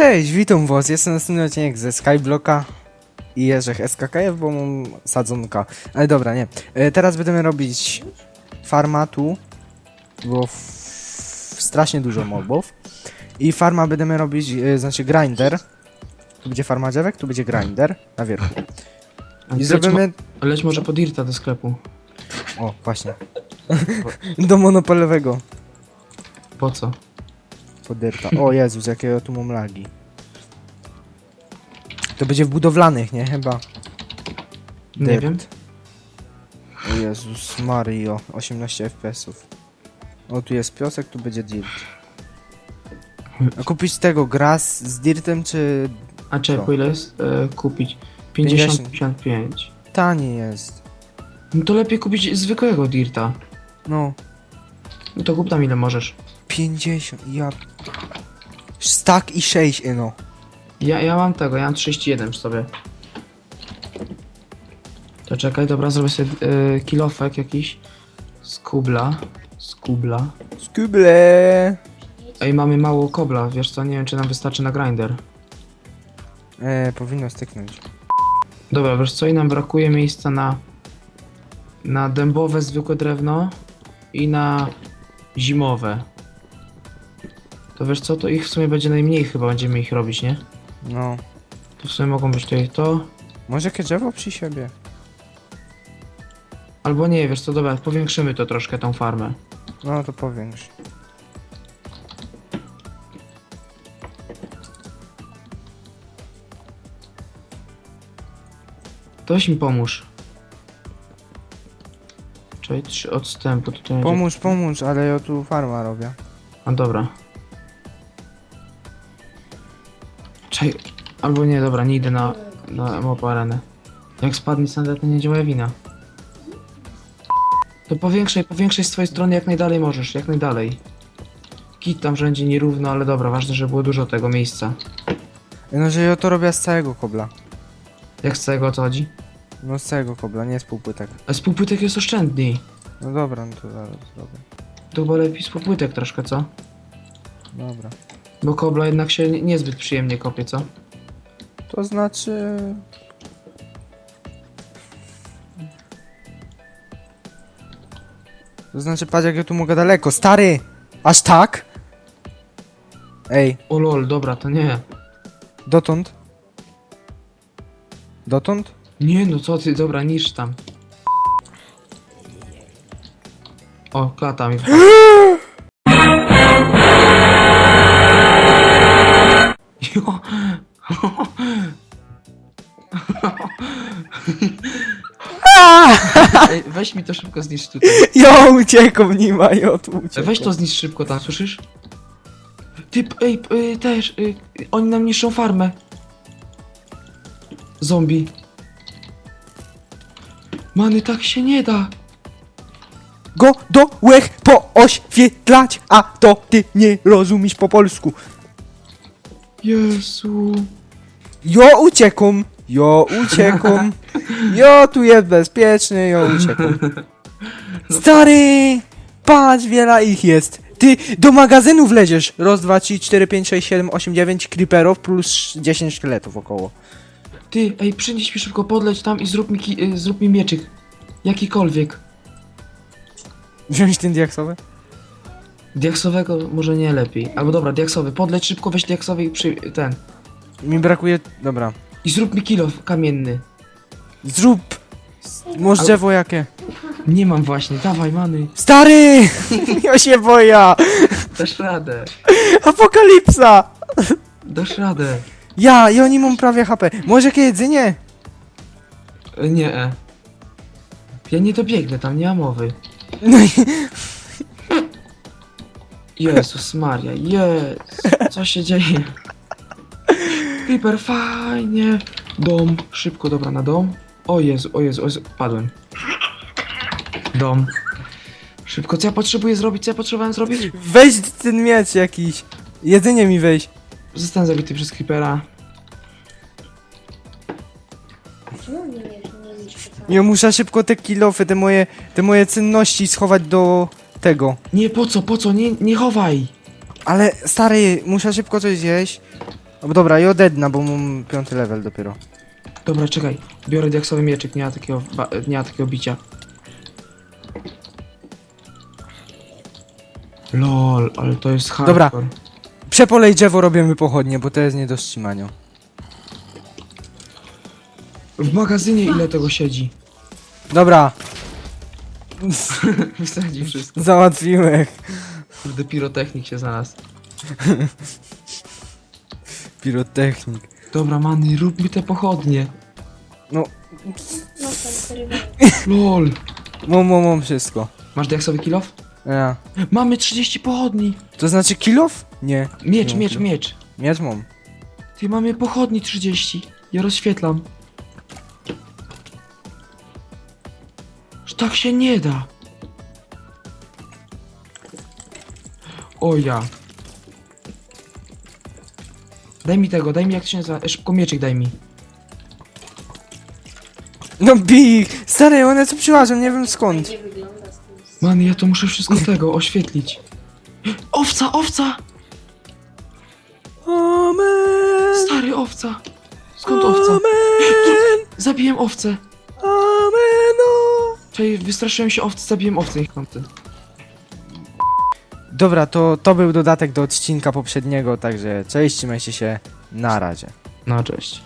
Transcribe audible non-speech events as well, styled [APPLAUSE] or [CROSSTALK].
Cześć, witam was, jestem następny odcinek ze Skyblocka i Jerzech SKKF, bo mam sadzonka. Ale dobra, nie. E, teraz będziemy robić farma tu, bo w, strasznie dużo mobów. I farma będziemy robić, e, znaczy grinder. Tu będzie farma drzewek, tu będzie grinder na wierzchu. I zrobimy... mo- leć może po Dirta do sklepu. O, właśnie. [LAUGHS] Do monopolowego. Po co? Podyrta. O Jezus, jakie ja tu mam lagi. To będzie w budowlanych, nie? Chyba. Nie Dirt. wiem. O Jezus Mario, 18 FPS-ów. O, tu jest piosek, tu będzie dirt. A kupić tego gras z dirtem, czy A Co? czekaj, po ile jest? E, kupić? 50. 50, 55. tani jest? No to lepiej kupić zwykłego Dirta. No, No to kup tam ile możesz. 50, ja... Stack i 6, no. Ja, ja mam tego, ja mam 31 w sobie. To czekaj, dobra, zrobię sobie e, kilofek jakiś. Z kubla. Z kubla. Skuble! Ej, mamy mało kobla, wiesz co? Nie wiem, czy nam wystarczy na grinder. E, powinno styknąć. Dobra, wiesz co? I nam brakuje miejsca na... Na dębowe zwykłe drewno i na zimowe. To wiesz co? To ich w sumie będzie najmniej chyba będziemy ich robić, nie? No. To w sumie mogą być tutaj to. Może jakie drzewo przy siebie? Albo nie, wiesz co? Dobra, powiększymy to troszkę tą farmę. No to powiększ. Toś mi pomóż. Czyli trzy odstępu tutaj będzie. Pomóż, pomóż, ale ja tu farma robię. A dobra. Czekaj. Albo nie, dobra, nie idę na, na mob arenę. Jak spadnie standard, to nie moja wina. To powiększaj, powiększaj z twojej strony jak najdalej możesz, jak najdalej. Kit tam wszędzie nierówno, ale dobra, ważne, żeby było dużo tego miejsca. No, że ja to robię z całego kobla. Jak z całego o co chodzi? No z całego kobla, nie z półpłytek. A z półpłytek jest oszczędniej. No dobra, no to zaraz zrobię. To chyba lepiej z półpłytek troszkę, co? Dobra. Bo kobla jednak się nie- niezbyt przyjemnie kopie, co? To znaczy... To znaczy, patrz jak ja tu mogę daleko. Stary! Aż tak? Ej, O lol, dobra, to nie. dotąd? Dotąd? Nie no, co ty, dobra, niż tam. O, klata mi. [GASPS] Jo. Ej, weź mi to szybko zniszcz tutaj. Ja uciekam, nie ma, ja tu uciekam. Weź to zniszcz szybko tam, słyszysz? Ty, p- ej, p- ej też, y, oni nam niszczą farmę. Zombie. Many, tak się nie da. Go do łech pooświetlać, a to ty nie rozumiesz po polsku. Jezu. Jo uciekam, jo uciekam, jo tu jest bezpieczny, jo uciekam. [LAUGHS] Stary, patrz, wiele ich jest. Ty do magazynu wleziesz. Raz, dwa, trzy, cztery, pięć, sześć, siedem, osiem, dziewięć creeperów plus 10 szkieletów około. Ty, ej, przynieś mi szybko, podleć tam i zrób mi, ki- y, zrób mi mieczyk. Jakikolwiek. Wziąć ten diaksowy? Diaksowego może nie lepiej. Albo dobra, diaksowy. Podleć szybko, weź diaksowy i przy... ten. Mi brakuje, dobra. I zrób mi kilo kamienny. Zrób. Może Ale- drzewo jakie? Nie mam właśnie, dawaj many. Stary! [LAUGHS] Ja się boję! Dasz radę. Apokalipsa! Dasz radę. Ja, i oni mam prawie HP. Może jakie jedzenie? E, Nie. e. Ja nie dobiegnę, tam nie ma mowy. No [LAUGHS] i... Jezus Maria, jest. Co się dzieje? Creeper, fajnie. Dom, szybko, dobra, na dom. O Jezu, o Jezu, o Jezu, padłem. Dom. Szybko, co ja potrzebuję zrobić, co ja potrzebowałem zrobić? Weź ten miecz jakiś. Jedzenie mi weź. Zostałem zabity przez Creepera. Czemu nie Ja muszę szybko te kilofy, te moje, te moje cenności schować do tego. Nie, po co, po co, nie, nie chowaj. Ale stary, muszę szybko coś zjeść. O, dobra, i odedna, bo mam piąty level dopiero. Dobra, czekaj. Biorę diaksowy mieczyk, nie ma takiego, ba- nie ma takiego bicia. Lol, ale to jest hardcore. Dobra. Przepolej drzewo, robimy pochodnie, bo to jest nie do ścimania. W magazynie ile tego siedzi? Dobra, [LAUGHS] Wsadzi wszystko. załatwiłem. Kurde, pirotechnik się znalazł. Pirotechnik. Dobra, many, rób mi te pochodnie. No, No. Lol. mam, mam, mam wszystko. Masz diaksowy kilof? Ja. Mamy 30 pochodni. To znaczy kilof? Nie. Miecz, Nie miecz, miecz. Miecz mam. Ty, mamy pochodni 30. Ja rozświetlam. Tak się nie da. O ja. Daj mi tego, daj mi jak to się nazywa. E, Szybko mieczyk daj mi. No bij! Stary, one co przyłażą, nie wiem skąd. Fajnie wygląda z tym. Man, ja to muszę wszystko tego oświetlić. Owca, owca! Amen! Stary owca! Skąd owca? Amen! Zabiłem owcę! Czekaj, wystraszyłem się owcy, zabiłem owcę. Niech kąty. Dobra, to, to był dodatek do odcinka poprzedniego, także cześć, trzymajcie się, na razie. No, cześć.